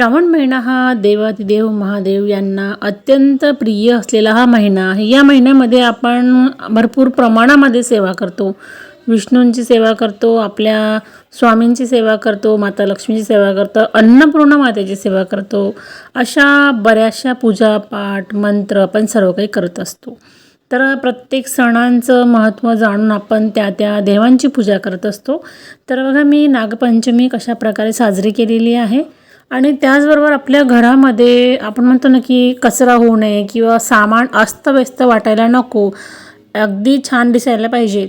श्रावण महिना हा देवादिदेव महादेव यांना अत्यंत प्रिय असलेला हा महिना आहे. या महिन्यामध्ये आपण भरपूर प्रमाणामध्ये सेवा करतो. विष्णूंची सेवा करतो आपल्या स्वामींची सेवा करतो माता लक्ष्मीची सेवा करतो अन्नपूर्णा मातेची सेवा करतो. अशा बऱ्याचशा पूजा पाठ मंत्र आपण सर्व काही करत असतो. तर प्रत्येक सणांचं महत्त्व जाणून आपण त्या त्या देवांची पूजा करत असतो. तर बघा मी नागपंचमी कशा प्रकारे साजरी केलेली आहे? आणि त्याचबरोबर आपल्या घरामध्ये आपण म्हणतो ना की कचरा होऊ नये किंवा सामान अस्तव्यस्त वाटायला नको अगदी छान दिसायला पाहिजे.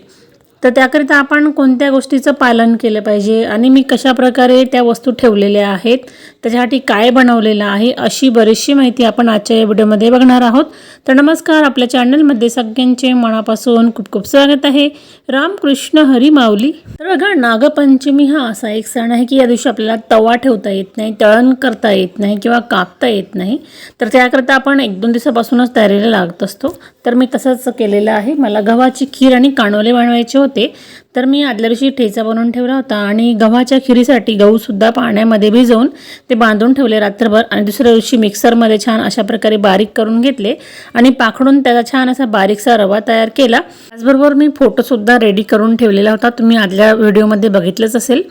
तर त्याकरिता आपण कोणत्या गोष्टीचं पालन केलं पाहिजे आणि मी कशा प्रकारे त्या वस्तू ठेवलेल्या आहेत त्याच्यासाठी काय बनवलेलं आहे अशी बरीचशी माहिती आपण आजच्या या व्हिडिओमध्ये बघणार आहोत. तर नमस्कार आपल्या चॅनलमध्ये सगळ्यांचे मनापासून खूप खूप स्वागत आहे. रामकृष्ण हरी माऊली. तर बघा नागपंचमी हा असा एक सण आहे की या दिवशी आपल्याला तवा ठेवता येत नाही तळण करता येत नाही किंवा कापता येत नाही. तर त्याकरता आपण एक दोन दिवसापासूनच तयारीला लागत असतो. तर मी तसंच केलेलं आहे. मला गव्हाची खीर आणि कानोले बनवायचे होते. होते. तर मी आदल्या दिवशी ठेचा बनवून ठेवला होता आणि गव्हाच्या खिरीसाठी गहूसुद्धा पाण्यामध्ये भिजवून ते बांधून ठेवले रात्रभर आणि दुसऱ्या दिवशी मिक्सरमध्ये छान अशा प्रकारे बारीक करून घेतले आणि पाखडून त्याचा छान असा बारीकसा रवा तयार केला. त्याचबरोबर मी फोटोसुद्धा रेडी करून ठेवलेला होता. तुम्ही आदल्या व्हिडिओमध्ये बघितलंच असेल.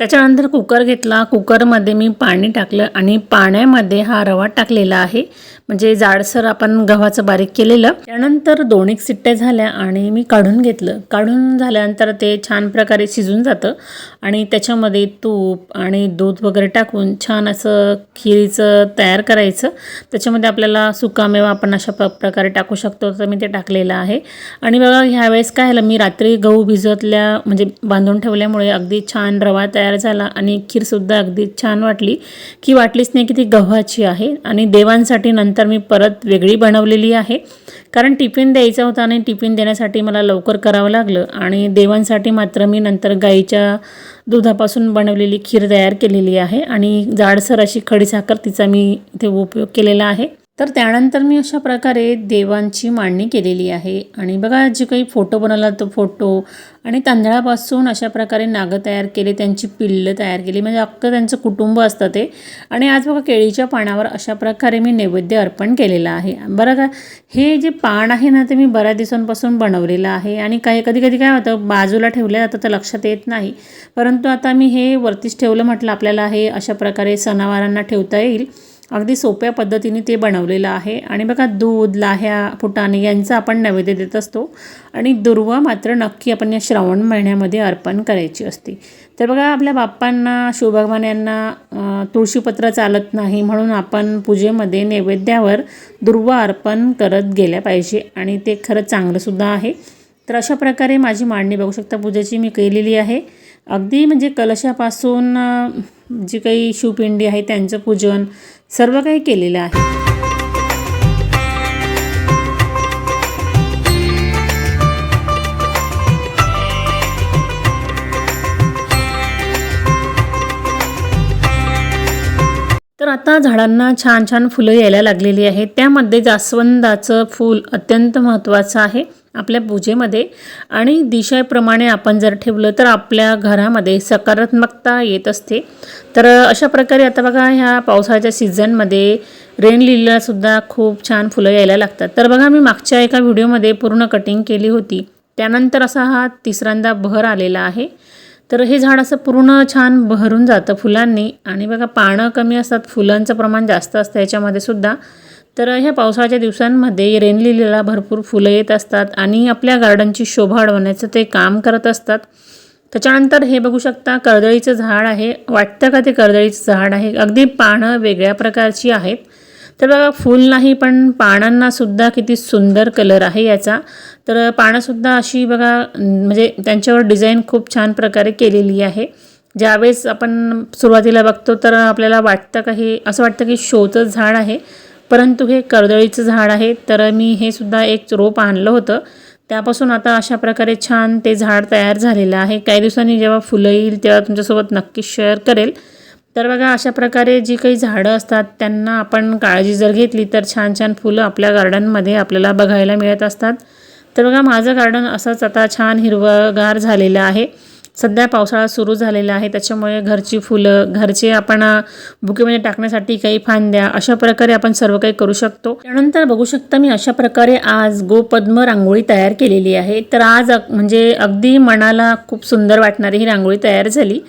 त्याच्यानंतर कुकर घेतला. कुकरमध्ये मी पाणी टाकलं आणि पाण्यामध्ये हा रवा टाकलेला आहे. म्हणजे जाडसर आपण गव्हाचं बारीक केलेलं. त्यानंतर दोन एक सिट्ट्या झाल्या आणि मी काढून घेतलं. काढून झाल्यानंतर ते छान प्रकारे शिजून जातं. आणि त्याच्यामध्ये तूप आणि दूध वगैरे टाकून छान असं खिरीचं तयार करायचं. त्याच्यामध्ये आपल्याला सुकामेवा आपण अशा प प्रकारे टाकू शकतो तर मी ते टाकलेलं आहे. आणि बघा ह्यावेळेस काय झालं मी रात्री गहू भिजतल्या म्हणजे बांधून ठेवल्यामुळे अगदी छान रवा तयार झाला आणि खीरसुद्धा अगदी छान वाटली की वाटलीच नाही की ती गव्हाची आहे. आणि देवांसाठी नंतर मी परत वेगळी बनवलेली आहे. कारण टिफिन द्यायचा होता आणि टिफिन देण्यासाठी मला लवकर करावं लागलं. आणि देवांसाठी मात्र मी नंतर गाईच्या दुधापासून बनवलेली खीर तयार केलेली आहे. आणि जाडसर अशी खडीसाखर तिचा मी इथे उपयोग केलेला आहे. तर त्यानंतर मी अशा प्रकारे देवांची मांडणी केलेली आहे. आणि बघा जे काही फोटो बनवला तो फोटो आणि तांदळापासून अशा प्रकारे नागं तयार केले त्यांची पिल्लं तयार केली म्हणजे अख्खं त्यांचं कुटुंब असतं ते. आणि आज बघा केळीच्या पानावर अशा प्रकारे मी नैवेद्य अर्पण केलेलं आहे. बरं का हे जे पान आहे ना ते मी बऱ्याच दिवसांपासून बनवलेलं आहे. आणि काही कधी कधी काय होतं बाजूला ठेवलं जातं तर लक्षात येत नाही. परंतु आता मी हे वरतीच ठेवलं म्हटलं आपल्याला हे अशा प्रकारे सणावारांना ठेवता येईल. अगदी सोप्या पद्धतीने ते बनवलेलं आहे. आणि बघा दूध लाह्या फुटाणे यांचा आपण नैवेद्य देत असतो. आणि दुर्वा मात्र नक्की आपण या श्रावण महिन्यामध्ये अर्पण करायची असते. तर बघा आपल्या बाप्पांना शिवभगवान यांना तुळशीपत्र चालत नाही म्हणून आपण पूजेमध्ये नैवेद्यावर दुर्वा अर्पण करत गेल्या पाहिजे. आणि ते खरंच चांगलंसुद्धा आहे. तर अशा प्रकारे माझी मांडणी बघू शकता. पूजेची मी केलेली आहे. अगदी म्हणजे कलशापासून जी काही शिवपिंडी आहे त्यांचं पूजन सर्व काही केलेलं आहे. आता झाडांना छान छान फुलं यायला लागलेली आहेत. त्यामध्ये जास्वंदाचं फूल अत्यंत महत्त्वाचं आहे आपल्या पूजेमध्ये. आणि दिशेप्रमाणे आपण जर ठेवलं तर आपल्या घरामध्ये सकारात्मकता येत असते. तर अशा प्रकारे आता बघा ह्या पावसाळ्याच्या सीझनमध्ये रेन सुद्धा खूप छान फुलं यायला लागतात. तर बघा मी मागच्या एका व्हिडिओमध्ये पूर्ण कटिंग केली होती. त्यानंतर असा हा तिसऱ्यांदा बहर आलेला आहे. तर हे झाड असं पूर्ण छान बहरून जातं फुलांनी. आणि बघा पानं कमी असतात फुलांचं प्रमाण जास्त असतं याच्यामध्ये सुद्धा. तर ह्या पावसाळ्याच्या दिवसांमध्ये रेनलिलीला भरपूर फुलं येत असतात आणि आपल्या गार्डनची शोभा वाढवण्याचं ते काम करत असतात. त्याच्यानंतर हे बघू शकता कर्दळीचं झाड आहे. वाटतं का ते कर्दळीचं झाड आहे? अगदी पानं वेगळ्या प्रकारची आहेत. तर बघा फूल नाही पण पानांनासुद्धा किती सुंदर कलर आहे याचा. तर पानंसुद्धा अशी बघा म्हणजे त्यांच्यावर डिझाईन खूप छान प्रकारे केलेली आहे. ज्यावेळेस आपण सुरुवातीला बघतो तर आपल्याला वाटतं का हे असं वाटतं की शोचं झाड आहे. परंतु हे कर्दळीचं झाड आहे. तर मी हे सुद्धा एक रोप आणलं होतं. त्यापासून आता अशा प्रकारे छान ते झाड तयार झालेलं आहे. काही दिवसांनी जेव्हा फुलं येईल तेव्हा तुमच्यासोबत नक्कीच शेअर करेल. तर बघा अशा प्रकारे जी काही झाडं असतात त्यांना आपण काळजी जर घेतली तर छान छान फुलं आपल्या गार्डनमध्ये आपल्याला बघायला मिळत असतात. तर बघा माझं गार्डन असंच आता छान हिरवंगार झालेलं आहे. सध्या पावसाळा सुरू झालेला आहे. त्याच्यामुळे घरची फुलं घरचे आपण बुकेमध्ये टाकण्यासाठी काही फांद्या अशा प्रकारे आपण सर्व काही करू शकतो. त्यानंतर बघू शकता मी अशा प्रकारे आज गोपद्म रांगोळी तयार केलेली आहे. तर आज अग- म्हणजे अगदी मनाला खूप सुंदर वाटणारी ही रांगोळी तयार झाली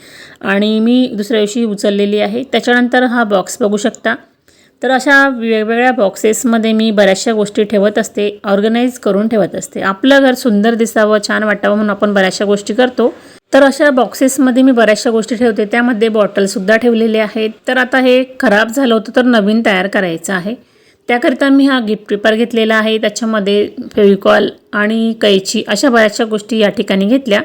आणि मी दुसऱ्या दिवशी उचललेली आहे. त्याच्यानंतर हा बॉक्स बघू शकता. तर अशा वेगवेगळ्या बॉक्सेसमध्ये मी बऱ्याचशा गोष्टी ठेवत असते ऑर्गनाईज करून ठेवत असते. आपलं घर सुंदर दिसावं छान वाटावं म्हणून आपण बऱ्याचशा गोष्टी करतो. तर अशा बॉक्सेसमध्ये मी बऱ्याचशा गोष्टी ठेवते. त्यामध्ये बॉटलसुद्धा ठेवलेले आहेत. तर आता हे खराब झालं होतं तर नवीन तयार करायचं आहे. त्याकरिता मी हा गिफ्ट पेपर घेतलेला आहे. त्याच्यामध्ये फेविकॉल आणि कैची अशा बऱ्याचशा गोष्टी या ठिकाणी घेतल्या.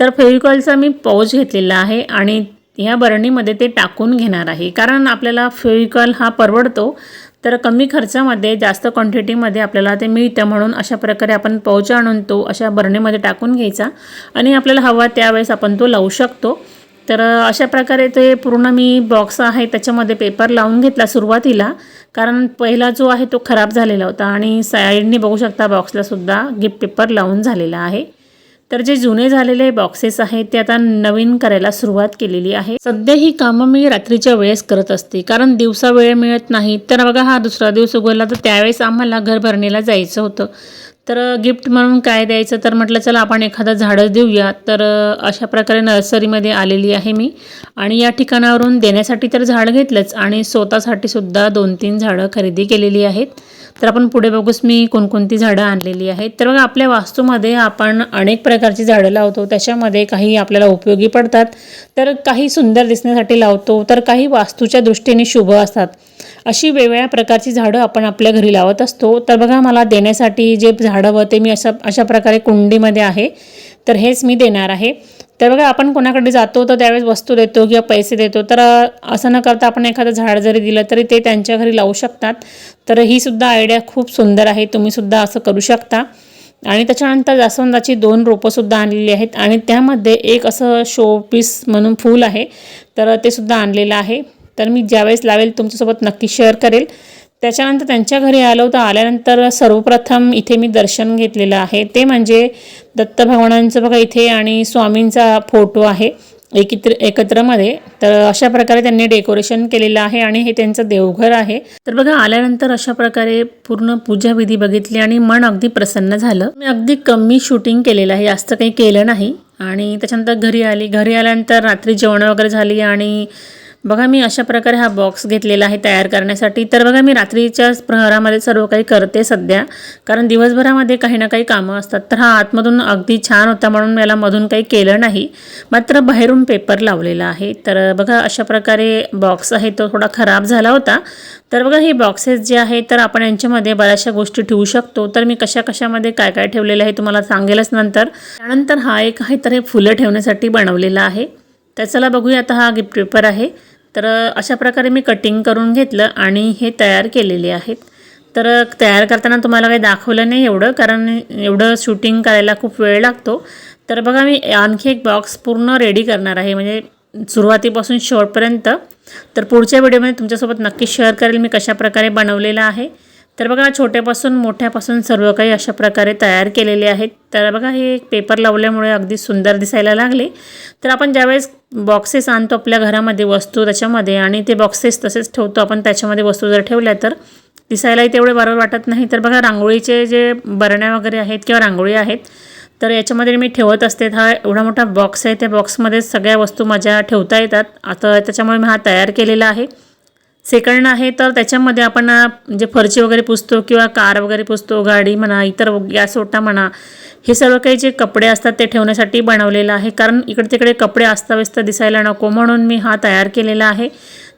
तर फेविकॉलचा मी पाऊच घेतलेला आहे आणि ह्या बरणीमध्ये ते टाकून घेणार आहे. कारण आपल्याला फेविकॉल हा परवडतो. तर कमी खर्चामध्ये जास्त क्वांटिटीमध्ये आपल्याला ते मिळतं म्हणून अशा प्रकारे आपण पाऊच आणून तो अशा बरणीमध्ये टाकून घ्यायचा. आणि आपल्याला हवा त्यावेळेस आपण तो लावू शकतो. तर अशा प्रकारे ते पूर्ण मी बॉक्स आहे त्याच्यामध्ये पेपर लावून घेतला सुरुवातीला. कारण पहिला जो आहे तो खराब झालेला होता आणि साईडने बघू शकता बॉक्सलासुद्धा गिफ्ट पेपर लावून झालेला आहे. तर जे जुने झालेले बॉक्सेस आहेत ते आता नवीन करायला सुरुवात केलेली आहे. सध्या ही कामं मी रात्रीच्या वेळेस करत असते कारण दिवसा वेळ मिळत नाही. तर बघा हा दुसरा दिवस उगवला तर त्यावेळेस आम्हाला घर भरणीला जायचं होतं. तर गिफ्ट म्हणून काय द्यायचं? तर म्हटलं चला आपण एखादं झाडं देऊया. तर अशा प्रकारे नर्सरीमध्ये आलेली आहे मी. आणि या ठिकाणावरून देण्यासाठी तर झाड घेतलंच. आणि स्वतःसाठी सुद्धा दोन तीन झाडं खरेदी केलेली आहेत. तर आपण पुढे बघूस मी कोणकोणती झाडं आणलेली आहेत. तर बघा आपल्या वास्तूमध्ये आपण अनेक प्रकारची झाडं लावतो. त्याच्यामध्ये काही आपल्याला उपयोगी पडतात. तर काही सुंदर दिसण्यासाठी लावतो. तर काही वास्तूच्या दृष्टीने शुभ असतात. अशी वेगवेगळ्या प्रकारची झाडं आपण आपल्या घरी लावत असतो. तर बघा मला देण्यासाठी जे झाडं व ते मी अशा अशा प्रकारे कुंडीमध्ये आहे. तर हेच मी देणार आहे. तर बघा आपण कोणाकडे जातो तर त्यावेळेस वस्तू देतो किंवा पैसे देतो. तर असं न करता आपण एखादं झाड जरी दिलं तरी ते त्यांच्या घरी लावू शकतात. तर ही सुद्धा आयडिया खूप सुंदर आहे. तुम्ही सुद्धा असं करू शकता. आणि त्याच्यानंतर जास्वंदाची दोन रोपंसुद्धा आणलेली आहेत. आणि त्यामध्ये एक असं शो पीस म्हणून फूल आहे. तर ते सुद्धा आणलेलं आहे. तर मी ज्यावेळेस लावेल तुमच्यासोबत नक्की शेअर करेल. त्याच्यानंतर त्यांच्या घरी आलो तर आल्यानंतर सर्वप्रथम इथे मी दर्शन घेतलेलं आहे. ते म्हणजे दत्त भगवानांचं बघा इथे आणि स्वामींचा फोटो आहे एकत्र एकत्रमध्ये तर अशा प्रकारे त्यांनी डेकोरेशन केलेलं आहे आणि हे त्यांचं देवघर आहे. तर बघा आल्यानंतर अशा प्रकारे पूर्ण पूजाविधी बघितली आणि मन अगदी प्रसन्न झालं. मी अगदी कमी शूटिंग केलेलं आहे जास्त काही केलं नाही. आणि त्याच्यानंतर घरी आली. घरी आल्यानंतर रात्री जेवण वगैरे झाली आणि बघा मी अशा प्रकारे हा बॉक्स घेतलेला आहे तयार करण्यासाठी. तर बघा मी रात्रीच्या प्रहरामध्ये सर्व काही करते सध्या. कारण दिवसभरामध्ये काही ना काही कामं असतात. तर हा आतमधून अगदी छान होता म्हणून मला मधून काही केलं नाही. मात्र बाहेरून पेपर लावलेला आहे. तर बघा अशा प्रकारे बॉक्स आहे तो थोडा खराब झाला होता. तर बघा हे बॉक्सेस जे आहे तर आपण यांच्यामध्ये बऱ्याचशा गोष्टी ठेवू शकतो. तर मी कशा कशामध्ये काय काय ठेवलेलं आहे तुम्हाला सांगेलच नंतर. त्यानंतर हा एक आहे तर हे फुलं ठेवण्यासाठी बनवलेला आहे. तर चला बघूया आता हा गिफ्ट पेपर आहे. तर अशा प्रकारे मी कटिंग करून घेतलं आणि हे तयार केलेले आहेत. तर तयार करताना तुम्हाला काही दाखवलं नाही एवढं कारण एवढं शूटिंग करायला खूप वेळ लागतो. तर बघा मी आणखी एक बॉक्स पूर्ण रेडी करणार आहे. म्हणजे सुरुवातीपासून शेवटपर्यंत तर पुढच्या व्हिडिओमध्ये तुमच्यासोबत नक्की शेअर करेल मी कशाप्रकारे बनवलेलं आहे. तर बघा छोट्यापासून मोठ्यापासून सर्व काही अशा प्रकारे तयार केलेले आहेत. तर बघा हे पेपर लावल्यामुळे अगदी सुंदर दिसायला लागले. तर आपण ज्यावेळेस बॉक्सेस आणतो आपल्या घरामध्ये वस्तू त्याच्यामध्ये आणि ते बॉक्सेस तसेच ठेवतो आपण त्याच्यामध्ये वस्तू जर ठेवल्या तर दिसायलाही तेवढे बरोबर वाटत नाही. तर बघा रांगोळीचे जे बरण्या वगैरे आहेत किंवा रांगोळी आहेत तर याच्यामध्ये मी ठेवत असते. हा एवढा मोठा बॉक्स आहे. त्या बॉक्समध्ये सगळ्या वस्तू माझ्या ठेवता येतात. आता त्याच्यामुळे मी हा तयार केलेला आहे. सेकंड आहे तर त्याच्यामध्ये आपण जे म्हणजे फरची वगैरे पुसतो किंवा कार वगैरे पुसतो गाडी म्हणा इतर गॅस ओटा म्हणा हे सर्व काही जे कपडे असतात ते ठेवण्यासाठी बनवलेलं आहे. कारण इकडे तिकडे कपडे अस्ताव्यस्त दिसायला नको म्हणून मी हा तयार केलेला आहे.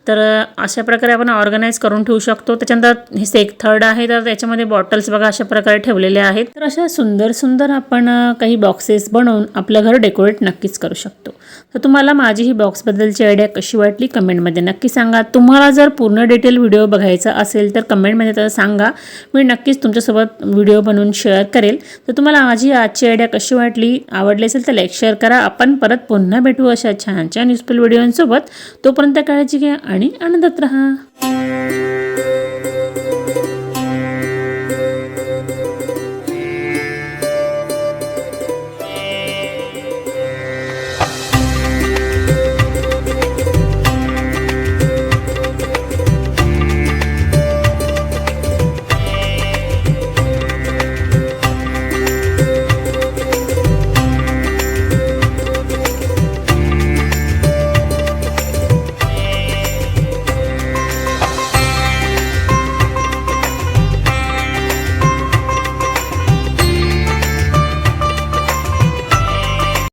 तर अशा प्रकारे आपण ऑर्गनाईज करून ठेवू शकतो. त्याच्यानंतर हे सेक थर्ड आहे तर त्याच्यामध्ये बॉटल्स बघा अशा प्रकारे ठेवलेले आहेत. तर अशा सुंदर सुंदर आपण काही बॉक्सेस बनवून आपलं घर डेकोरेट नक्कीच करू शकतो. तर तुम्हाला माझी ही बॉक्सबद्दलची आयडिया कशी वाटली कमेंटमध्ये नक्की सांगा. तुम्हाला जर पूर्ण डिटेल व्हिडिओ बघायचा असेल तर कमेंटमध्ये तर सांगा. मी नक्कीच तुमच्यासोबत व्हिडिओ बनवून शेअर करेल. तर तुम्हाला माझी आजची आयडिया कशी वाटली आवडली असेल तर लाईक शेअर करा. आपण परत पुन्हा भेटू अशा छान छान युजफुल व्हिडिओंसोबत तोपर्यंत काळजी घ्या आणि आनंदात राहा.